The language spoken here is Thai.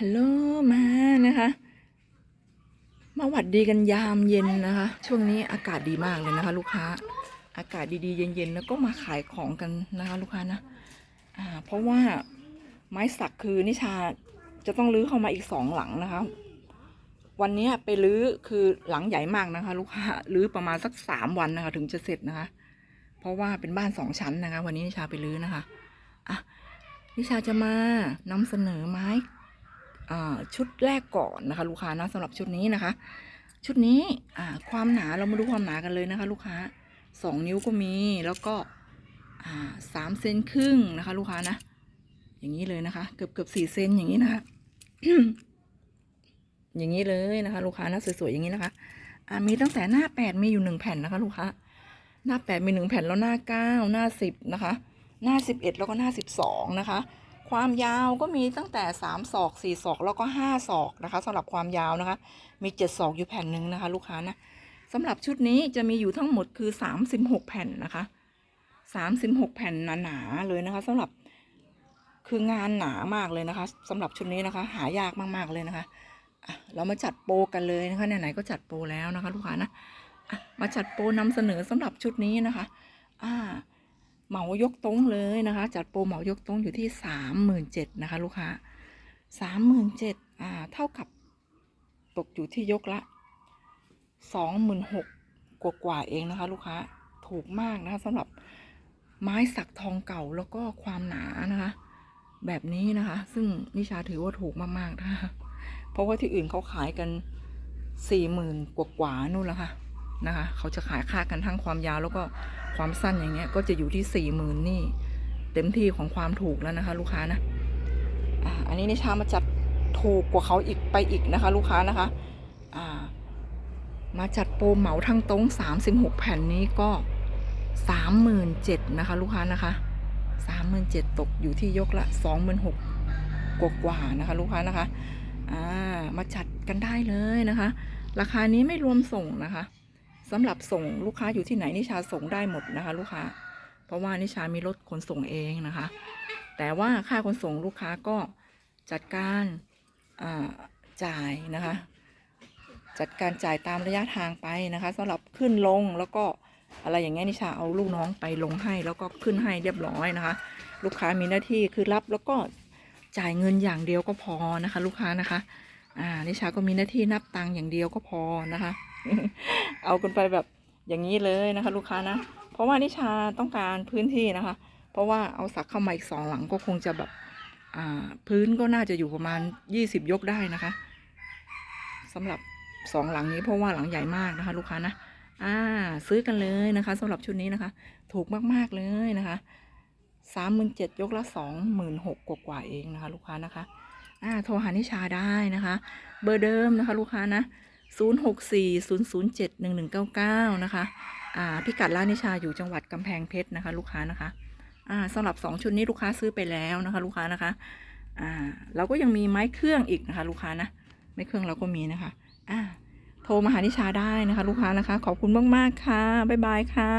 ฮัลโหลมานะคะมาหวัดดีกันยามเย็นนะคะ ช่วงนี้อากาศดีมากเลยนะคะ ลูกค้าอากาศดีๆ เย็นๆแล้วก็มาขายของกันนะคะ ลูกค้านะอ่าเพราะว่าไม้สักคือนิชาจะต้องรื้อเข้ามาอีกสองหลังนะคะ วันนี้ไปรื้อคือหลังใหญ่มากนะคะ ลูกค้ารื้อประมาณสักสามวันนะคะ ถึงจะเสร็จนะคะ เพราะว่าเป็นบ้านสองชั้นนะคะ วันนี้นิชาไปรื้อนะคะอะนิชาจะมานำเสนอไม้ ชุดแรกก่อนนะคะ ลูกค้านะสำหรับชุดนี้นะคะ ชุดนี้ความหนาเรามาดูความหนากันเลยนะคะ ลูกค้าสองนิ้วก็มีแล้วก็สามเซนครึ่งนะคะ ลูกค้านะอย่างนี้เลยนะคะ เกือบเกือบสี่เซนอย่างนี้นะคะอย่างนี้เลยนะคะ ลูกค้านะสวยๆอย่างนี้นะคะอ่ามีตั้งแต่หน้าแปดมีอยู่หนึ่งแผ่นนะคะ ลูกค้าหน้าแปดมีหนึ่งแผ่นแล้วหน้าเก้าหน้าสิบนะคะ หน้าสิบเอ็ดแล้วก็หน้าสิบสองนะคะ ความยาวก็มีตั้งแต่ 3 ศอก 4 ศอกแล้วก็ 5 ศอกนะคะสำหรับความยาวนะคะ มี 7 ศอกอยู่แผ่นหนึ่งนะคะ ลูกค้านะสำหรับชุดนี้จะมีอยู่ทั้งหมดคือ 36 แผ่นนะคะ 36 แผ่นหนาๆเลยนะคะสำหรับคืองานหนามากเลยนะคะสำหรับชุดนี้นะคะ หายากมากๆเลยนะคะเรามาจัดโปรกันเลยนะคะไหนๆก็จัดโปรแล้วนะคะ ลูกค้านะะมาจัดโปรนำเสนอสำหรับชุดนี้นะคะ อ่า เหมายกตรงเลยนะคะ จัดโปรเหมายกตรงอยู่ที่สามหมื่นเจ็ดนะคะ ลูกค้าสามหมื่นเจ็ดอ่าเท่ากับตกอยู่ที่ยกละสองหมื่นหกกว่ากว่าเองนะคะ ลูกค้าถูกมากนะคะสำหรับไม้สักทองเก่าแล้วก็ความหนานะคะ แบบนี้นะคะ ซึ่งนิชาถือว่าถูกมากๆนะคะเพราะว่าที่อื่นเขาขายกันสี่หมื่นกว่าๆนู่นแล้วค่ะ นะคะ เขาจะขายค่ากันทั้งความยาวแล้วก็ความสั้นอย่างเงี้ย ก็จะอยู่ที่สี่หมื่นนี่ เต็มที่ของความถูกแล้วนะคะ ลูกค้านะอ่าอันนี้นิชามาจัดถูกกว่าเขาอีกไปอีกนะคะ ลูกค้านะคะอ่ามาจัดโปรเหมาทั้งตรงสามสิบหกแผ่นนี้ก็สามหมื่นเจ็ดนะคะ ลูกค้านะคะสามหมื่นเจ็ดตกอยู่ที่ยกละสองหมื่นหกกว่าๆนะคะ ลูกค้านะคะ อ่า มาจัดกันได้เลยนะคะ ราคานี้ไม่รวมส่งนะคะ สำหรับส่งลูกค้าอยู่ที่ไหนนิชาส่งได้หมดนะคะ ลูกค้า เพราะว่านิชามีรถขนส่งเองนะคะ แต่ว่าค่าขนส่งลูกค้าก็จัดการจ่ายนะคะ จัดการจ่ายตามระยะทางไปนะคะสำหรับขึ้นลงแล้วก็อะไรอย่างเงี้ยนิชาเอาลูกน้องไปลงให้แล้วก็ขึ้นให้เรียบร้อยนะคะ ลูกค้ามีหน้าที่คือรับแล้วก็จ่ายเงินอย่างเดียวก็พอนะคะ ลูกค้านะคะ อ่านิชาก็มีหน้าที่นับตังค์อย่างเดียวก็พอนะคะ เอากันไปแบบอย่างนี้เลยนะคะ ลูกค้านะ เพราะว่านิชาต้องการพื้นที่นะคะ เพราะว่าเอาสักเข้ามาอีกสองหลังก็คงจะแบบพื้นก็น่าจะอยู่ประมาณยี่สิบยกได้นะคะสำหรับสองหลังนี้เพราะว่าหลังใหญ่มากนะคะ ลูกค้านะอ่าซื้อกันเลยนะคะสำหรับชุดนี้นะคะ ถูกมากๆเลยนะคะสามหมื่นเจ็ดยกละสองหมื่นหกกว่าเองนะคะ ลูกค้านะคะอ่าโทรหานิชาได้นะคะ เบอร์เดิมนะคะ ลูกค้านะ 0640071199 นะคะ อ่า พิกัดร้านนิชาอยู่จังหวัดกำแพงเพชรนะคะ ลูกค้านะคะ อ่าสำหรับ 2 ชุดนี้ลูกค้าซื้อไปแล้วนะคะ ลูกค้านะคะ อ่า เราก็ยังมีไม้เครื่องอีกนะคะ ลูกค้านะ ไม้เครื่องเราก็มีนะคะ อ่า โทรมาหานิชาได้นะคะ ลูกค้านะคะ ขอบคุณมาก ๆ ค่ะ บ๊ายบายค่ะ